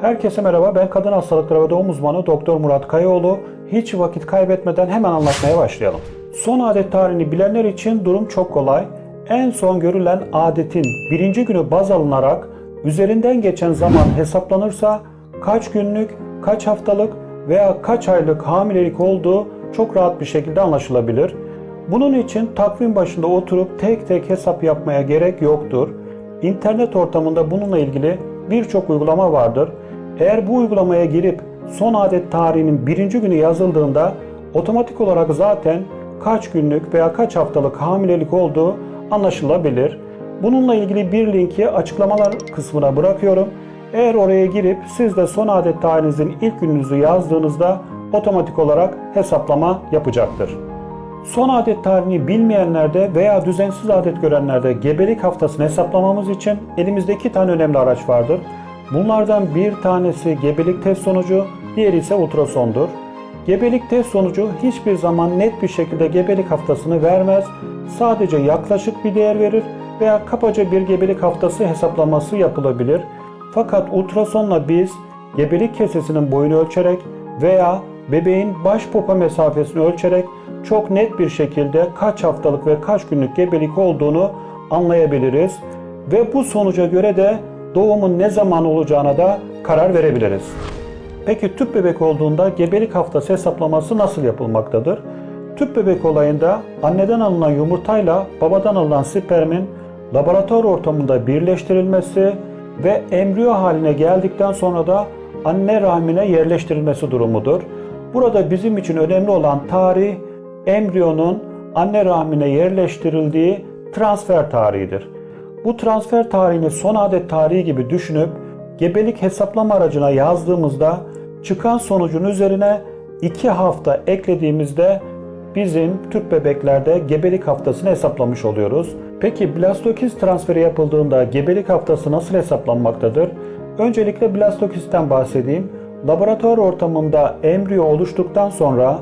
Herkese merhaba. Ben kadın hastalıkları ve doğum uzmanı Doktor Murat Kayaoğlu. Hiç vakit kaybetmeden hemen anlatmaya başlayalım. Son adet tarihini bilenler için durum çok kolay. En son görülen adetin birinci günü baz alınarak üzerinden geçen zaman hesaplanırsa kaç günlük, kaç haftalık veya kaç aylık hamilelik olduğu çok rahat bir şekilde anlaşılabilir. Bunun için takvim başında oturup tek tek hesap yapmaya gerek yoktur. İnternet ortamında bununla ilgili birçok uygulama vardır. Eğer bu uygulamaya girip son adet tarihinin birinci günü yazıldığında otomatik olarak zaten kaç günlük veya kaç haftalık hamilelik olduğu anlaşılabilir. Bununla ilgili bir linki açıklamalar kısmına bırakıyorum. Eğer oraya girip siz de son adet tarihinizin ilk gününüzü yazdığınızda otomatik olarak hesaplama yapacaktır. Son adet tarihini bilmeyenlerde veya düzensiz adet görenlerde gebelik haftasını hesaplamamız için elimizde iki tane önemli araç vardır. Bunlardan bir tanesi gebelik test sonucu, diğeri ise ultrasondur. Gebelik test sonucu hiçbir zaman net bir şekilde gebelik haftasını vermez. Sadece yaklaşık bir değer verir veya kabaca bir gebelik haftası hesaplaması yapılabilir. Fakat ultrasonla biz gebelik kesesinin boyunu ölçerek veya bebeğin baş popa mesafesini ölçerek çok net bir şekilde kaç haftalık ve kaç günlük gebelik olduğunu anlayabiliriz. Ve bu sonuca göre de doğumun ne zaman olacağına da karar verebiliriz. Peki tüp bebek olduğunda gebelik haftası hesaplaması nasıl yapılmaktadır? Tüp bebek olayında anneden alınan yumurtayla babadan alınan spermin laboratuvar ortamında birleştirilmesi ve embriyo haline geldikten sonra da anne rahmine yerleştirilmesi durumudur. Burada bizim için önemli olan tarih embriyonun anne rahmine yerleştirildiği transfer tarihidir. Bu transfer tarihini son adet tarihi gibi düşünüp gebelik hesaplama aracına yazdığımızda çıkan sonucun üzerine 2 hafta eklediğimizde bizim tüp bebeklerde gebelik haftasını hesaplamış oluyoruz. Peki blastokiz transferi yapıldığında gebelik haftası nasıl hesaplanmaktadır? Öncelikle blastokizden bahsedeyim. Laboratuvar ortamında embriyo oluştuktan sonra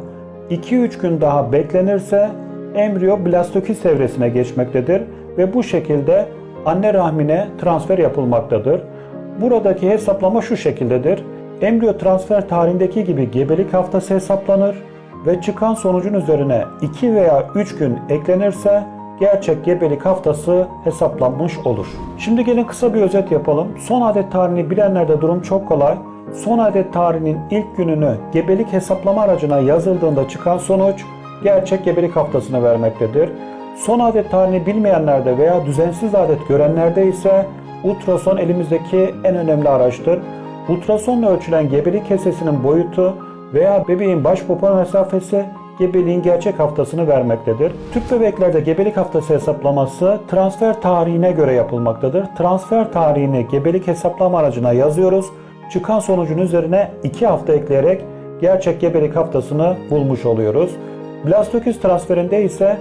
2-3 gün daha beklenirse embriyo blastokiz evresine geçmektedir ve bu şekilde anne rahmine transfer yapılmaktadır. Buradaki hesaplama şu şekildedir. Embriyo transfer tarihindeki gibi gebelik haftası hesaplanır ve çıkan sonucun üzerine 2 veya 3 gün eklenirse gerçek gebelik haftası hesaplanmış olur. Şimdi gelin kısa bir özet yapalım. Son adet tarihini bilenlerde durum çok kolay. Son adet tarihinin ilk gününü gebelik hesaplama aracına yazıldığında çıkan sonuç gerçek gebelik haftasını vermektedir. Son adet tarihini bilmeyenlerde veya düzensiz adet görenlerde ise ultrason elimizdeki en önemli araçtır. Ultrasonla ölçülen gebelik kesesinin boyutu veya bebeğin baş popa mesafesi gebeliğin gerçek haftasını vermektedir. Tüp bebeklerde gebelik haftası hesaplaması transfer tarihine göre yapılmaktadır. Transfer tarihini gebelik hesaplama aracına yazıyoruz. Çıkan sonucun üzerine 2 hafta ekleyerek gerçek gebelik haftasını bulmuş oluyoruz. Blastokiz transferinde ise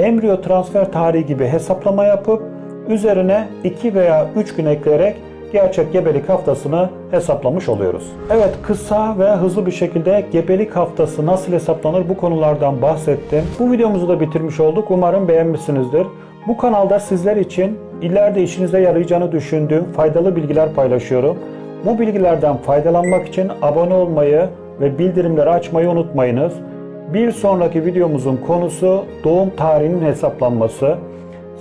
embriyo transfer tarihi gibi hesaplama yapıp üzerine 2 veya 3 gün ekleyerek gerçek gebelik haftasını hesaplamış oluyoruz. Evet kısa ve hızlı bir şekilde gebelik haftası nasıl hesaplanır bu konulardan bahsettim. Bu videomuzu da bitirmiş olduk. Umarım beğenmişsinizdir. Bu kanalda sizler için ileride işinize yarayacağını düşündüğüm faydalı bilgiler paylaşıyorum. Bu bilgilerden faydalanmak için abone olmayı ve bildirimleri açmayı unutmayınız. Bir sonraki videomuzun konusu doğum tarihinin hesaplanması.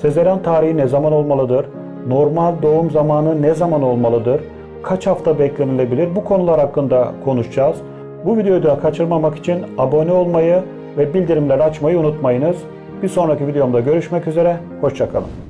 Sezaryen tarihi ne zaman olmalıdır? Normal doğum zamanı ne zaman olmalıdır? Kaç hafta beklenilebilir? Bu konular hakkında konuşacağız. Bu videoyu da kaçırmamak için abone olmayı ve bildirimleri açmayı unutmayınız. Bir sonraki videomda görüşmek üzere. Hoşçakalın.